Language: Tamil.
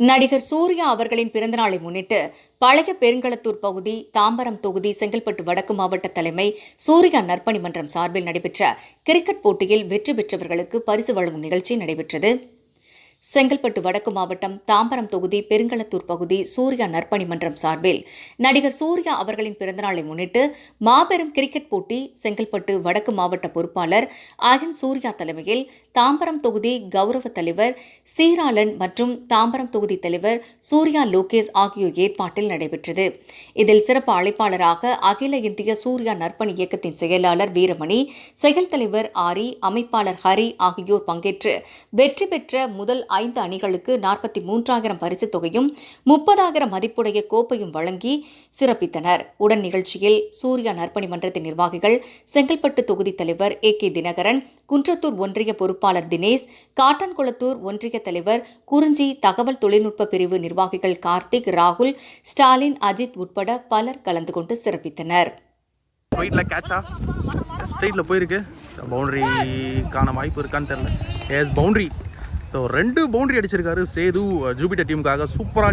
நடிகர் சூர்யா அவர்களின் பிறந்தநாளை முன்னிட்டு பழைய பெருங்களத்தூர் பகுதி தாம்பரம் தொகுதி செங்கல்பட்டு வடக்கு மாவட்ட தலைமை சூர்யா நற்பணி மன்றம் சார்பில் நடைபெற்ற கிரிக்கெட் போட்டியில் வெற்றி பெற்றவர்களுக்கு பரிசு வழங்கும் நிகழ்ச்சி நடைபெற்றது. செங்கல்பட்டு வடக்கு மாவட்டம் தாம்பரம் தொகுதி பெருங்களத்தூர் பகுதி சூர்யா நற்பணி மன்றம் சார்பில் நடிகர் சூர்யா அவர்களின் பிறந்தநாளை முன்னிட்டு மாபெரும் கிரிக்கெட் போட்டி செங்கல்பட்டு வடக்கு மாவட்ட பொறுப்பாளர் ஆயன் சூர்யா தலைமையில் தாம்பரம் தொகுதி கௌரவ தலைவர் சீராளன் மற்றும் தாம்பரம் தொகுதி தலைவர் சூர்யா லோகேஷ் ஆகியோர் ஏற்பாட்டில் நடைபெற்றது. இதில் சிறப்பு அழைப்பாளராக அகில இந்திய சூர்யா நற்பணி இயக்கத்தின் செயலாளர் வீரமணி செயல் தலைவர் ஆரி அமைப்பாளர் ஹரி ஆகியோர் பங்கேற்று வெற்றி பெற்ற முதல் ஐந்து அணிகளுக்கு நாற்பத்தி மூன்றாயிரம் பரிசுத் தொகையும் முப்பதாயிரம் மதிப்புடைய கோப்பையும் வழங்கி சிறப்பித்தனர். உடன் நிகழ்ச்சியில் சூர்யா நற்பணி மன்றத்தின் நிர்வாகிகள் செங்கல்பட்டு தொகுதி தலைவர் ஏ கே தினகரன் குன்றத்தூர் ஒன்றிய பொறுப்பாளர் தினேஷ் காட்டான்குளத்தூர் ஒன்றிய தலைவர் குறிஞ்சி தகவல் தொழில்நுட்ப பிரிவு நிர்வாகிகள் கார்த்திக் ராகுல் ஸ்டாலின் அஜித் உட்பட பலர் கலந்து கொண்டு சிறப்பித்தனர். ஸ்ட்ரைட்டில் கேட்சா ஸ்ட்ரைட்டில் போயிருக்கு. பவுண்டரிக்கான வாய்ப்பு இருக்கான்னு தெரில எஸ் பவுண்டரி ஸோ ரெண்டு பவுண்டரி அடிச்சிருக்காரு சேது ஜூபிட்டர் டீமுக்காக. சூப்பராக